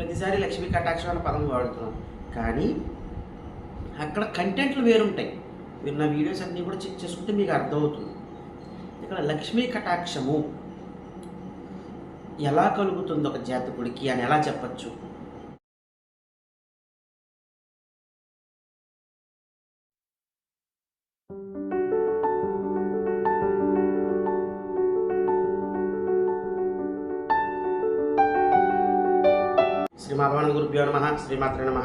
ప్రతిసారి లక్ష్మీ కటాక్షం అనే పదం వాడుతున్నాం. కానీ అక్కడ కంటెంట్లు వేరుంటాయి. మీరు నా వీడియోస్ అన్నీ కూడా చెక్ చేసుకుంటే మీకు అర్థమవుతుంది. ఇక్కడ లక్ష్మీ కటాక్షము ఎలా కలుగుతుంది ఒక జాతకుడికి అని ఎలా చెప్పచ్చు? శ్రీ మాధవానంద గురుభ్యో నమ శ్రీమాత్ర నమ.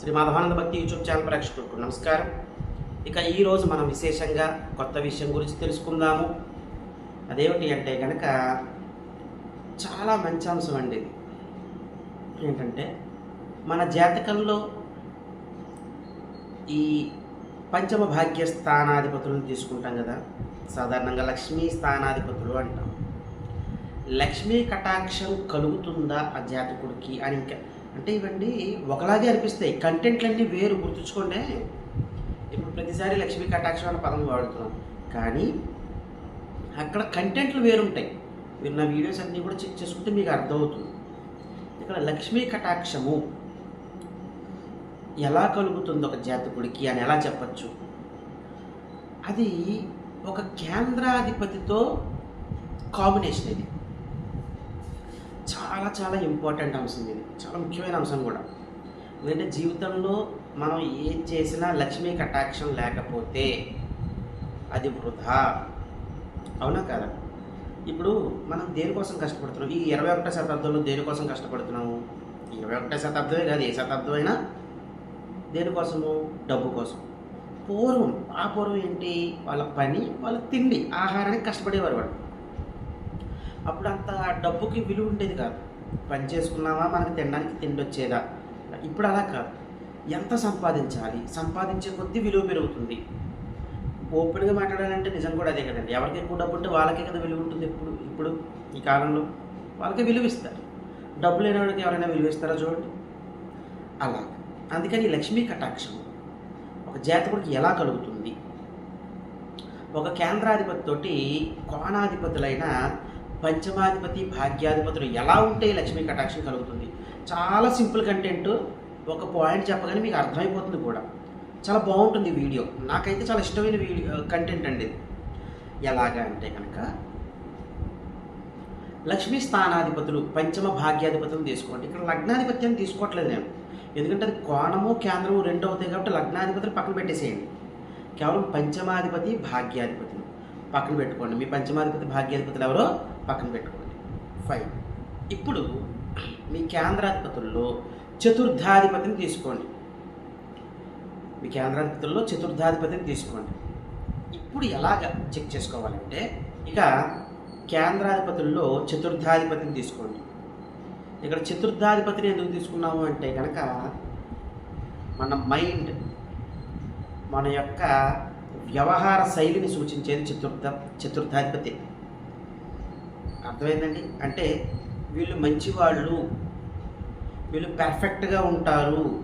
శ్రీ మాధవానంద భక్తి యూట్యూబ్ ఛానల్ ప్రేక్షకులకు నమస్కారం. ఇక ఈరోజు మనం విశేషంగా కొత్త విషయం గురించి తెలుసుకుందాము. అదేమిటి అంటే కనుక చాలా మంచి అంశం అండి ఏంటంటే మన జాతకంలో ఈ పంచమ భాగ్య స్థానాధిపతులను తీసుకుంటాం కదా. సాధారణంగా లక్ష్మీ స్థానాధిపతులు అంటాం. లక్ష్మీ కటాక్షం కలుగుతుందా ఆ జాతకుడికి అని ఇంకా. అంటే ఇవన్నీ ఒకలాగే అనిపిస్తాయి. కంటెంట్లన్నీ వేరు. గుర్తుంచుకోండి. ఇప్పుడు ప్రతిసారి లక్ష్మీ కటాక్షం అనే పదం వాడుతున్నాం. కానీ అక్కడ కంటెంట్లు వేరుంటాయి. మీరు నా వీడియోస్ అన్నీ కూడా చెక్ చేసుకుంటే మీకు అర్థమవుతుంది. ఇక్కడ లక్ష్మీ కటాక్షము ఎలా కలుగుతుంది ఒక జాతకుడికి అని ఎలా చెప్పచ్చు? అది ఒక కేంద్రాధిపతితో కాంబినేషన్ ఇది. చాలా చాలా ఇంపార్టెంట్ అంశం ఇది. చాలా ముఖ్యమైన అంశం కూడా. ఎందుకంటే జీవితంలో మనం ఏం చేసినా లక్ష్మీ కటాక్షం లేకపోతే అది వృధా. అవునా కదా? ఇప్పుడు మనం దేనికోసం కష్టపడుతున్నాం? ఈ ఇరవై ఒకటో శతాబ్దంలో దేనికోసం కష్టపడుతున్నాము ఇరవై ఒకటో శతాబ్దమే కాదు ఏ శతాబ్దం అయినా దేనికోసము? డబ్బు కోసం. పూర్వం ఆ పూర్వం ఏంటి? వాళ్ళ పని వాళ్ళ తిండి ఆహారానికి కష్టపడేవారు వాళ్ళు. అప్పుడు అంత డబ్బుకి విలువ ఉండేది కాదు. పని చేసుకున్నామా మనకి తినడానికి తిండి వచ్చేదా ఇప్పుడు అలా కాదు. ఎంత సంపాదించాలి? సంపాదించే కొద్దీ విలువ పెరుగుతుంది. ఓపెన్గా మాట్లాడాలంటే నిజం కూడా అదే కదండి. ఎవరికి ఎక్కువ డబ్బు ఉంటే వాళ్ళకే కదా విలువ ఉంటుంది ఇప్పుడు ఇప్పుడు ఈ కాలంలో వాళ్ళకే విలువ ఇస్తారు. డబ్బు లేని వాడికి ఎవరైనా విలువ ఇస్తారా చూడండి? అలా. అందుకని లక్ష్మీ కటాక్షం ఒక జాతకుడికి ఎలా కలుగుతుంది? ఒక కేంద్రాధిపతితోటి కోణాధిపతులైన పంచమాధిపతి భాగ్యాధిపతులు ఎలా ఉంటే లక్ష్మీ కటాక్షం కలుగుతుంది. చాలా సింపుల్ కంటెంట్ ఒక పాయింట్ చెప్పగానే మీకు అర్థమైపోతుంది కూడా. చాలా బాగుంటుంది వీడియో. నాకైతే చాలా ఇష్టమైన వీడియో కంటెంట్ అండి ఇది. ఎలాగా అంటే కనుక లక్ష్మీ స్థానాధిపతులు పంచమ భాగ్యాధిపతులు తీసుకోండి. ఇక్కడ లగ్నాధిపత్యం తీసుకోవట్లేదు నేను. ఎందుకంటే అది కోణము కేంద్రము రెండు అవుతాయి కాబట్టి లగ్నాధిపతులు పక్కన పెట్టేసేయండి. కేవలం పంచమాధిపతి భాగ్యాధిపతులు. పక్కన పెట్టుకోండి. మీ పంచమాధిపతి భాగ్యాధిపతులు ఎవరో? పక్కన పెట్టుకోండి. ఫైవ్ ఇప్పుడు మీ కేంద్రాధిపతుల్లో చతుర్థాధిపతిని తీసుకోండి. మీ కేంద్రాధిపతుల్లో చతుర్థాధిపతిని తీసుకోండి. ఇప్పుడు ఎలాగ చెక్ చేసుకోవాలంటే ఇక కేంద్రాధిపతుల్లో చతుర్థాధిపతిని తీసుకోండి. ఇక్కడ చతుర్థాధిపతిని ఎందుకు తీసుకున్నాము అంటే కనుక మన మైండ్ మన యొక్క వ్యవహార శైలిని సూచించేది చతుర్థ చతుర్థాధిపతి. అర్థమైందండి? అంటే వీళ్ళు మంచివాళ్ళు వీళ్ళు పర్ఫెక్ట్గా ఉంటారు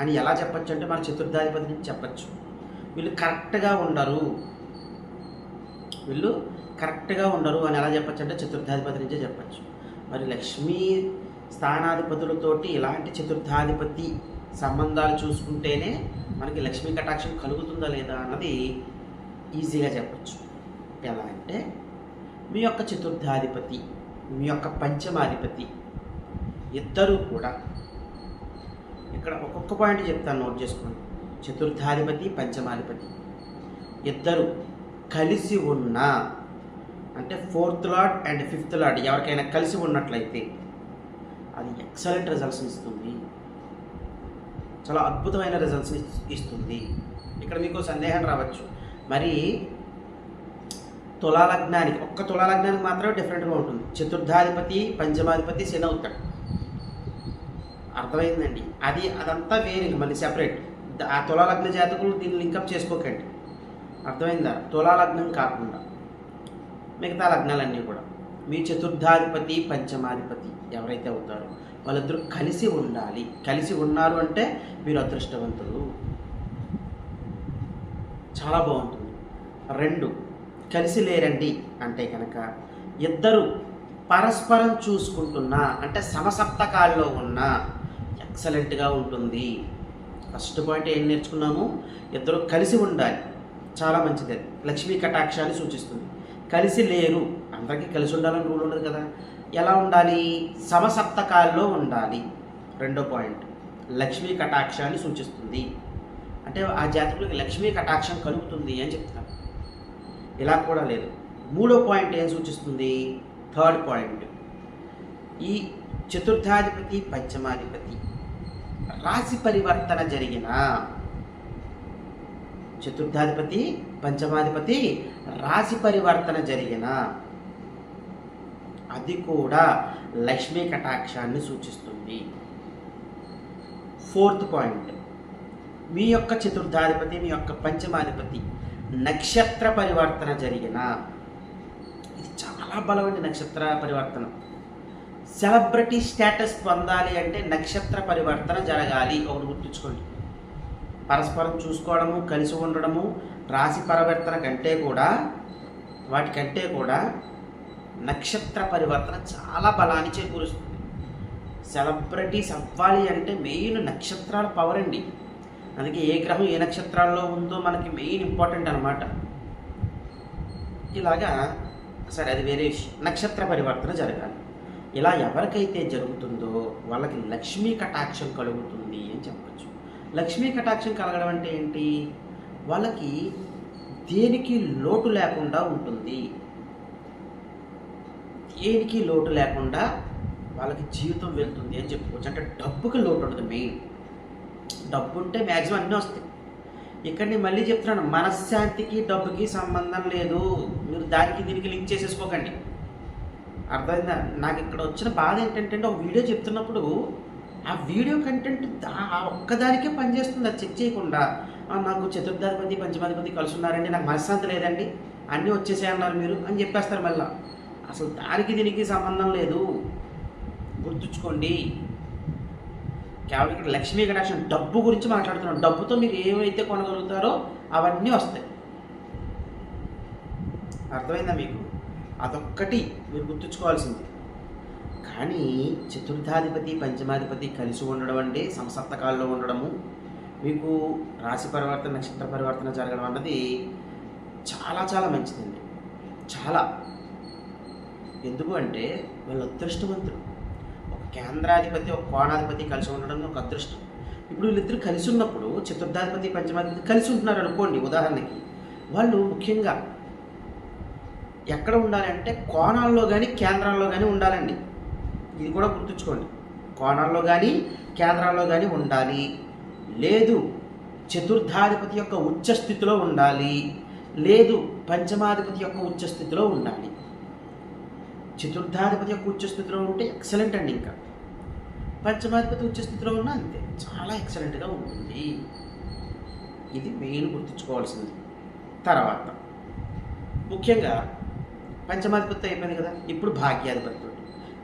అని ఎలా చెప్పచ్చు అంటే మన చతుర్థాధిపతి నుంచి చెప్పచ్చు. వీళ్ళు కరెక్ట్గా ఉండరు. వీళ్ళు కరెక్ట్గా ఉండరు అని ఎలా చెప్పచ్చు అంటే చతుర్థాధిపతి నుంచే చెప్పచ్చు. మరి లక్ష్మీ స్థానాధిపతులతోటి ఇలాంటి చతుర్థాధిపతి సంబంధాలు చూసుకుంటేనే మనకి లక్ష్మీ కటాక్షం కలుగుతుందా లేదా అన్నది ఈజీగా చెప్పచ్చు. ఎలా అంటే మీ యొక్క చతుర్థాధిపతి మీ యొక్క పంచమాధిపతి ఇద్దరూ కూడా ఇక్కడ ఒక్కొక్క పాయింట్ చెప్తాను నోట్ చేసుకోండి. చతుర్థాధిపతి పంచమాధిపతి ఇద్దరు కలిసి ఉన్న అంటే fourth lord and fifth lord ఎవరికైనా కలిసి ఉన్నట్లయితే అది ఎక్సలెంట్ రిజల్ట్స్ ఇస్తుంది. చాలా అద్భుతమైన రిజల్ట్స్ ఇస్తుంది. ఇక్కడ మీకు సందేహం రావచ్చు. మరి తులాలగ్నానికి ఒక్క తులాలగ్నానికి మాత్రమే డిఫరెంట్గా ఉంటుంది. చతుర్థాధిపతి పంచమాధిపతి శని అవుతాడు అర్థమైందండి? అది అదంతా వేరే మళ్ళీ సెపరేట్ ఆ తులాలగ్న జాతకులు దీన్ని లింకప్ చేసుకోకండి. అర్థమైందా? తులాలగ్నం కాకుండా. మిగతా లగ్నాలన్నీ కూడా. మీ చతుర్థాధిపతి పంచమాధిపతి ఎవరైతే అవుతారో వాళ్ళిద్దరూ కలిసి ఉండాలి. కలిసి ఉన్నారు అంటే మీరు అదృష్టవంతులు. చాలా బాగుంటుంది. రెండు కలిసి లేరండి అంటే కనుక ఇద్దరు పరస్పరం చూసుకుంటున్నా అంటే సమసప్తకాల్లో ఉన్న ఎక్సలెంట్గా ఉంటుంది. ఫస్ట్ పాయింట్ ఏం నేర్చుకున్నాము? ఇద్దరు కలిసి ఉండాలి. చాలా మంచిది అది. లక్ష్మీ కటాక్షాన్ని సూచిస్తుంది. కలిసి లేరు. అందరికీ కలిసి ఉండాలని రూల్ ఉండదు కదా. ఎలా ఉండాలి? సమసప్తకాల్లో ఉండాలి. రెండో పాయింట్. లక్ష్మీ కటాక్షాన్ని సూచిస్తుంది. అంటే ఆ జాతకులకి లక్ష్మీ కటాక్షం కలుగుతుంది అని చెప్తున్నారు. ఇలా కూడా లేదు. మూడో పాయింట్ ఏం సూచిస్తుంది? Third point. ఈ చతుర్థాధిపతి పంచమాధిపతి రాశి పరివర్తన జరిగిన చతుర్థాధిపతి పంచమాధిపతి రాశి పరివర్తన జరిగిన అది కూడా లక్ష్మీ కటాక్షాన్ని సూచిస్తుంది. Fourth point. మీ యొక్క చతుర్థాధిపతి మీ యొక్క పంచమాధిపతి నక్షత్ర పరివర్తన జరిగిన. ఇది చాలా బలమైన నక్షత్ర పరివర్తన. సెలబ్రిటీ స్టేటస్ పొందాలి అంటే నక్షత్ర పరివర్తన జరగాలి. ఒకటి గుర్తుంచుకోండి. పరస్పరం చూసుకోవడము కలిసి ఉండడము రాశి పరివర్తన కంటే కూడా వాటికంటే కూడా నక్షత్ర పరివర్తన చాలా బలాన్ని చేకూరుస్తుంది. సెలబ్రిటీస్ అవ్వాలి అంటే మెయిన్ నక్షత్రాల పవర్ అండి. అందుకే ఏ గ్రహం ఏ నక్షత్రాల్లో ఉందో మనకి మెయిన్ ఇంపార్టెంట్ అనమాట ఇలాగా సరే అది వేరే విషయం. నక్షత్ర పరివర్తన జరగాలి. ఇలా ఎవరికైతే జరుగుతుందో వాళ్ళకి లక్ష్మీ కటాక్షం కలుగుతుంది అని చెప్పచ్చు. లక్ష్మీ కటాక్షం కలగడం అంటే ఏంటి? వాళ్ళకి దేనికి లోటు లేకుండా ఉంటుంది. దేనికి లోటు లేకుండా వాళ్ళకి జీవితం వెళ్తుంది అని చెప్పుకోవచ్చు. అంటే డబ్బుకి లోటు ఉండదు మెయిన్. డబ్బు ఉంటే మ్యాక్సిమం అన్నీ వస్తాయి. ఇక్కడ నేను మళ్ళీ చెప్తున్నాను మనశ్శాంతికి డబ్బుకి సంబంధం లేదు. మీరు దానికి దీనికి లింక్ చేసేసుకోకండి. అర్థమైందా? నాకు ఇక్కడ వచ్చిన బాధ ఏంటంటే ఒక వీడియో చెప్తున్నప్పుడు ఆ వీడియో కంటెంట్ ఆ ఒక్కదానికే పనిచేస్తుంది అది చెక్ చేయకుండా. నాకు చతుర్థాధిపతి పంచమాధిపతి కలిసి ఉన్నారండి నాకు మనశ్శాంతి లేదండి అన్నీ వచ్చేసేయన్నారు మీరు అని చెప్పేస్తారు మళ్ళీ. అసలు దానికి దీనికి సంబంధం లేదు. గుర్తుంచుకోండి. కేవలం ఇక్కడ లక్ష్మీ కటాక్షం డబ్బు గురించి మాట్లాడుతున్నాం డబ్బుతో మీరు ఏమైతే కొనగలుగుతారో అవన్నీ వస్తాయి. అర్థమైందా మీకు? అదొక్కటి మీరు గుర్తుంచుకోవాల్సింది. కానీ చతుర్థాధిపతి పంచమాధిపతి కలిసి ఉండడం అంటే సంసప్తకాల్లో ఉండడము మీకు రాశి పరివర్తన నక్షత్ర పరివర్తన జరగడం అన్నది చాలా చాలా మంచిదండి. చాలా. ఎందుకు అంటే వాళ్ళు అదృష్టవంతులు. కేంద్రాధిపతి ఒక కోణాధిపతి కలిసి ఉండడం ఒక అదృష్టం. ఇప్పుడు వీళ్ళిద్దరు కలిసి ఉన్నప్పుడు చతుర్థాధిపతి పంచమాధిపతి కలిసి ఉంటున్నారు అనుకోండి ఉదాహరణకి. వాళ్ళు ముఖ్యంగా ఎక్కడ ఉండాలంటే కోణాల్లో కానీ కేంద్రాల్లో కానీ ఉండాలండి. ఇది కూడా గుర్తుంచుకోండి. కోణాల్లో కానీ కేంద్రాల్లో కానీ ఉండాలి. లేదు చతుర్థాధిపతి యొక్క ఉచ్చ స్థితిలో ఉండాలి. లేదు పంచమాధిపతి యొక్క ఉచ్చ స్థితిలో ఉండాలి. చతుర్థాధిపతి యొక్క ఉచ్చస్థితిలో ఉంటే ఎక్సలెంట్ అండి ఇంకా. పంచమాధిపతి ఉచ్చస్థితిలో ఉన్నా అంతే. చాలా ఎక్సలెంట్గా ఉంటుంది ఇది మెయిన్ గుర్తుంచుకోవాల్సింది. తర్వాత ముఖ్యంగా పంచమాధిపతి అయిపోయింది కదా. ఇప్పుడు భాగ్యాధిపతులు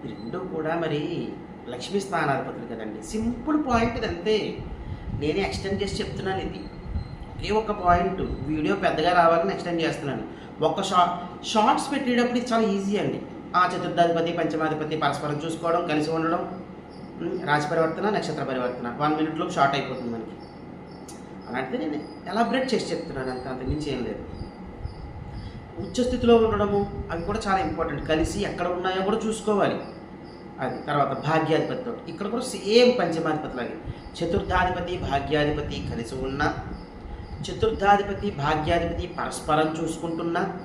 రెండు కూడా మరి లక్ష్మీ స్థానాధిపతులు కదండి. సింపుల్ పాయింట్ ఇది అంతే. నేనే ఎక్స్టెండ్ చేసి చెప్తున్నాను ఇది. ఒకే ఒక పాయింట్. వీడియో పెద్దగా రావాలని ఎక్స్టెండ్ చేస్తున్నాను. ఒక్క షా షార్ట్స్ పెట్టేటప్పుడు చాలా ఈజీ అండి. ఆ చతుర్థాధిపతి పంచమాధిపతి పరస్పరం చూసుకోవడం కలిసి ఉండడం రాశి పరివర్తన నక్షత్ర పరివర్తన. వన్ మినిట్లో షార్ట్ అయిపోతుంది మనకి. అలాంటిది నేను ఎలాబరేట్ చేసి చెప్తున్నాను అంత అంతకుమించి ఏం లేదు. ఉచ్చస్థితిలో ఉండడము అవి కూడా చాలా ఇంపార్టెంట్ కలిసి ఎక్కడ ఉన్నాయో కూడా చూసుకోవాలి. అది తర్వాత భాగ్యాధిపతితో ఇక్కడ కూడా సేమ్ పంచమాధిపతి లాగే. చతుర్థాధిపతి భాగ్యాధిపతి కలిసి ఉన్న చతుర్థాధిపతి భాగ్యాధిపతి పరస్పరం చూసుకుంటున్నా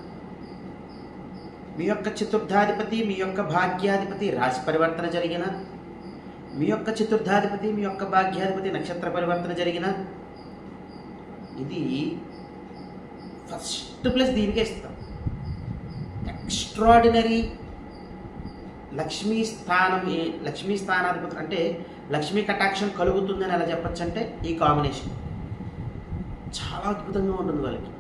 మీ యొక్క చతుర్థాధిపతి మీ యొక్క భాగ్యాధిపతి రాశి పరివర్తన జరిగిన మీ యొక్క చతుర్థాధిపతి మీ యొక్క భాగ్యాధిపతి నక్షత్ర పరివర్తన జరిగిన ఇది ఫస్ట్ ప్లస్ దీనికే ఇస్తాం. ఎక్స్ట్రాడినరీ లక్ష్మీ స్థానం ఏ లక్ష్మీ స్థానాధిపతి అంటే లక్ష్మీ కటాక్షం కలుగుతుందని ఎలా చెప్పచ్చు అంటే ఈ కాంబినేషన్. చాలా అద్భుతంగా ఉంటుంది వాళ్ళకి.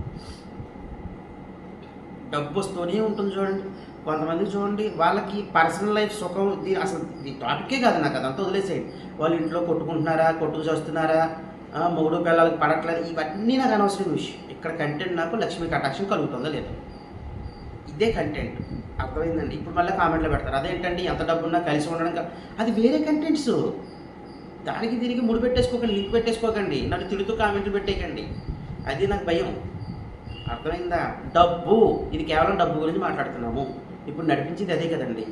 డబ్బు వస్తూనే ఉంటుంది చూడండి. కొంతమంది చూడండి వాళ్ళకి పర్సనల్ లైఫ్ సుఖం ఇది అసలు ఇది టాపికే కాదు నాకు అదంతా వదిలేసేయండి. వాళ్ళు ఇంట్లో కొట్టుకుంటున్నారా కొట్టుకు చేస్తున్నారా ఆ, మొగుడు పిల్లలకి పడట్లేదు? ఇవన్నీ నాకు అనవసరం విషయం. ఇక్కడ కంటెంట్ నాకు లక్ష్మీ కటాక్షం కలుగుతుందా లేదా. ఇదే కంటెంట్ అర్థమైందండి? ఇప్పుడు మళ్ళీ కామెంట్లో పెడతారు. అదేంటండి? ఎంత డబ్బు ఉన్నా కలిసి ఉండడం అది వేరే కంటెంట్స్ దానికి దీనికి ముడి పెట్టేసుకోకండి లింక్ పెట్టేసుకోకండి. నన్ను తిడుతూ కామెంట్లు పెట్టేయకండి. అది నాకు భయం. అర్థమైందా? డబ్బు ఇది కేవలం డబ్బు గురించి మాట్లాడుతున్నాము. ఇప్పుడు నడిపించేది అదే కదండి.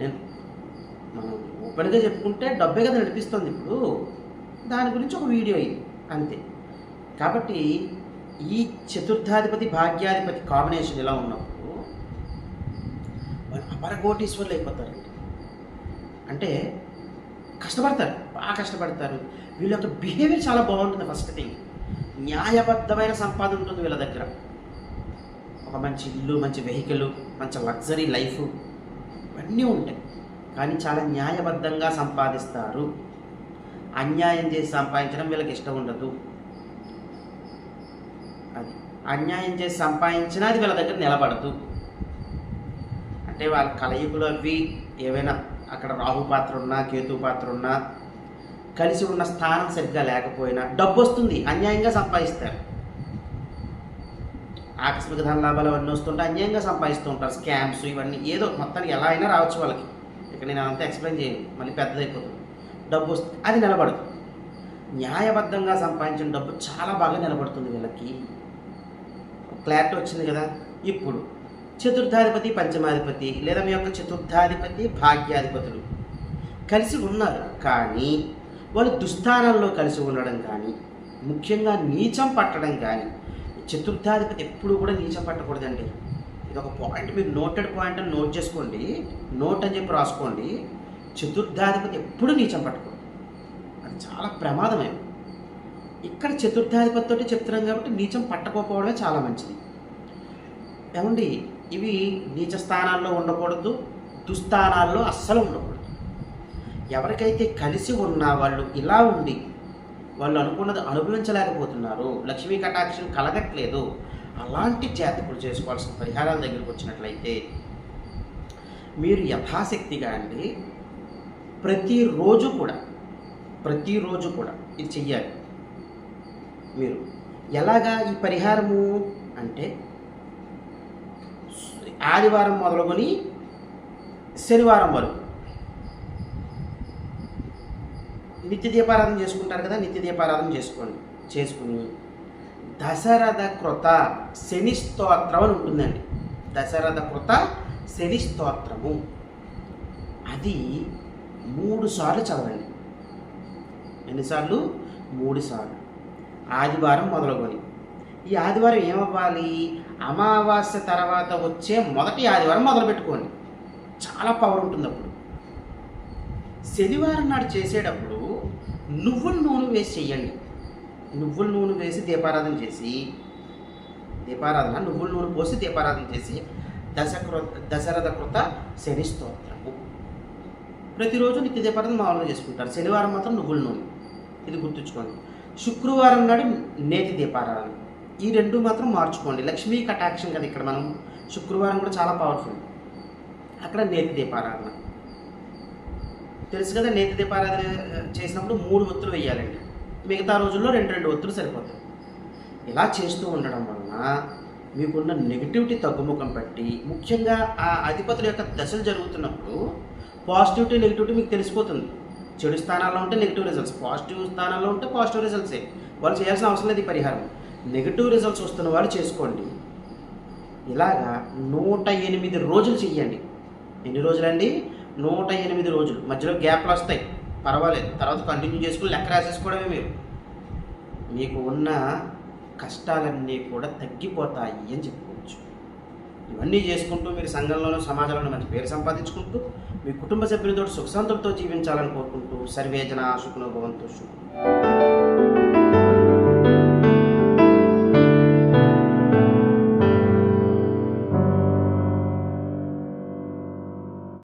నేను మనం ఓపెన్గా చెప్పుకుంటే డబ్బే కదా నడిపిస్తుంది ఇప్పుడు. దాని గురించి ఒక వీడియో ఇది అంతే. కాబట్టి ఈ చతుర్థాధిపతి భాగ్యాధిపతి కాంబినేషన్ ఎలా ఉన్నప్పుడు వాళ్ళు అపరకోటీశ్వరులు అయిపోతారండి అంటే కష్టపడతారు బాగా కష్టపడతారు. వీళ్ళ యొక్క బిహేవియర్ చాలా బాగుంటుంది ఫస్ట్ థింగ్ న్యాయబద్ధమైన సంపాదన ఉంటుంది వీళ్ళ దగ్గర. ఒక మంచి ఇల్లు మంచి వెహికల్ మంచి లగ్జరీ లైఫ్ ఇవన్నీ ఉంటాయి. కానీ చాలా న్యాయబద్ధంగా సంపాదిస్తారు. అన్యాయం చేసి సంపాదించడం వీళ్ళకి ఇష్టం ఉండదు. అది. అన్యాయం చేసి సంపాదించినా అది వీళ్ళ దగ్గర నిలబడదు. అంటే వాళ్ళ కలయికులు అవి ఏవైనా అక్కడ రాహు పాత్ర ఉన్నా కేతు పాత్ర ఉన్నా కలిసి ఉన్న స్థానం సరిగ్గా లేకపోయినా డబ్బు వస్తుంది అన్యాయంగా సంపాదిస్తారు. ఆకస్మిక ధన లాభాలు అవన్నీ వస్తుంటే అన్యాయంగా సంపాదిస్తూ ఉంటారు. స్కామ్స్ ఇవన్నీ ఏదో మొత్తానికి ఎలా అయినా రావచ్చు వాళ్ళకి. ఇక నేను అంతా ఎక్స్ప్లెయిన్ చేయను మళ్ళీ పెద్దదైపోతుంది. డబ్బు వస్తుంది అది నిలబడదు. న్యాయబద్ధంగా సంపాదించిన డబ్బు చాలా బాగా నిలబడుతుంది వీళ్ళకి. క్లారిటీ వచ్చింది కదా? ఇప్పుడు చతుర్థాధిపతి పంచమాధిపతి లేదా మీ యొక్క చతుర్థాధిపతి భాగ్యాధిపతులు కలిసి ఉన్నారు. కానీ వాళ్ళు దుస్థానంలో కలిసి ఉండడం కానీ ముఖ్యంగా నీచం పట్టడం కానీ చతుర్థాధిపతి ఎప్పుడు కూడా నీచం పట్టకూడదండి. ఇది ఒక పాయింట్ మీరు నోటెడ్ పాయింట్ అని నోట్ చేసుకోండి. నోట్ అని చెప్పి రాసుకోండి. చతుర్థాధిపతి ఎప్పుడు నీచం పట్టకూడదు. అది చాలా ప్రమాదమే ఇక్కడ చతుర్థాధిపతితోటి చెప్తున్నాం కాబట్టి నీచం పట్టకపోవడమే చాలా మంచిది. ఏమండి? ఇవి నీచ స్థానాల్లో ఉండకూడదు దుస్థానాల్లో అస్సలు ఉండకూడదు. ఎవరికైతే కలిసి ఉన్న వాళ్ళు ఇలా ఉండి వాళ్ళు అనుకున్నది అనుభవించలేకపోతున్నారు లక్ష్మీ కటాక్షం కలగట్లేదు అలాంటి జాతకులు చేసుకోవాల్సిన పరిహారాల దగ్గరికి వచ్చినట్లయితే మీరు యథాశక్తిగా అండి ప్రతిరోజు కూడా ప్రతిరోజు కూడా ఇది చెయ్యాలి. మీరు ఎలాగా ఈ పరిహారము అంటే ఆదివారం మొదలుకొని శనివారం వరకు నిత్య దీపారాధన చేసుకుంటారు కదా నిత్య దీపారాధన చేసుకోండి. చేసుకుని దశరథ కృత శని స్తోత్రం అని ఉంటుందండి. దశరథ కృత శని స్తోత్రము. అది మూడు సార్లు చదవండి. ఎన్నిసార్లు? మూడు సార్లు. ఆదివారం మొదలుకొని ఈ ఆదివారం ఏమవ్వాలి? అమావాస్య తర్వాత వచ్చే మొదటి ఆదివారం మొదలు పెట్టుకోండి. చాలా పవర్ ఉంటుంది అప్పుడు శనివారం నాడు చేసేటప్పుడు నువ్వుల నూనె వేసి చెయ్యండి. నువ్వుల నూనె వేసి దీపారాధన చేసి దీపారాధన నువ్వుల నూనె పోసి దీపారాధన చేసి దశకృ దశరథ కృత శని స్తోత్రము. ప్రతిరోజు నిత్య దీపారాధన మామూలుగా చేసుకుంటారు. శనివారం మాత్రం నువ్వుల నూనె. ఇది గుర్తుంచుకోండి. శుక్రవారం నాడు నేతి దీపారాధన. ఈ రెండు మాత్రం మార్చుకోండి. లక్ష్మీ కటాక్షం కదా ఇక్కడ మనం. శుక్రవారం కూడా చాలా పవర్ఫుల్ అక్కడ నేతి దీపారాధన. తెలుసు కదా నేత దీపారాధన చేసినప్పుడు మూడు ఒత్తులు వేయాలండి మిగతా రోజుల్లో రెండు రెండు ఒత్తులు సరిపోతాయి. ఇలా చేస్తూ ఉండడం వలన మీకున్న నెగిటివిటీ తగ్గుముఖం పట్టి ముఖ్యంగా ఆ అధిపతుల యొక్క దశలు జరుగుతున్నప్పుడు పాజిటివిటీ నెగిటివిటీ మీకు తెలిసిపోతుంది. చెడు స్థానాల్లో ఉంటే నెగిటివ్ రిజల్ట్స్ పాజిటివ్ స్థానాల్లో ఉంటే పాజిటివ్ రిజల్ట్సే వాళ్ళు చేయాల్సిన అవసరం లేదు ఈ పరిహారం. నెగిటివ్ రిజల్ట్స్ వస్తున్న వాళ్ళు చేసుకోండి. ఇలాగా నూట ఎనిమిది రోజులు చెయ్యండి. ఎన్ని రోజులండి? నూట ఎనిమిది రోజులు. మధ్యలో గ్యాప్లు వస్తాయి. పర్వాలేదు. తర్వాత కంటిన్యూ చేసుకుని లెక్క రాసేసుకోవడమే మీరు. మీకు ఉన్న కష్టాలన్నీ కూడా తగ్గిపోతాయి అని చెప్పుకోవచ్చు. ఇవన్నీ చేసుకుంటూ మీరు సంఘంలోనూ సమాజంలోనూ మంచి పేరు సంపాదించుకుంటూ మీ కుటుంబ సభ్యులతో సుఖశాంతులతో జీవించాలని కోరుకుంటూ సర్వేజన సుఖనోభవంతో శుభం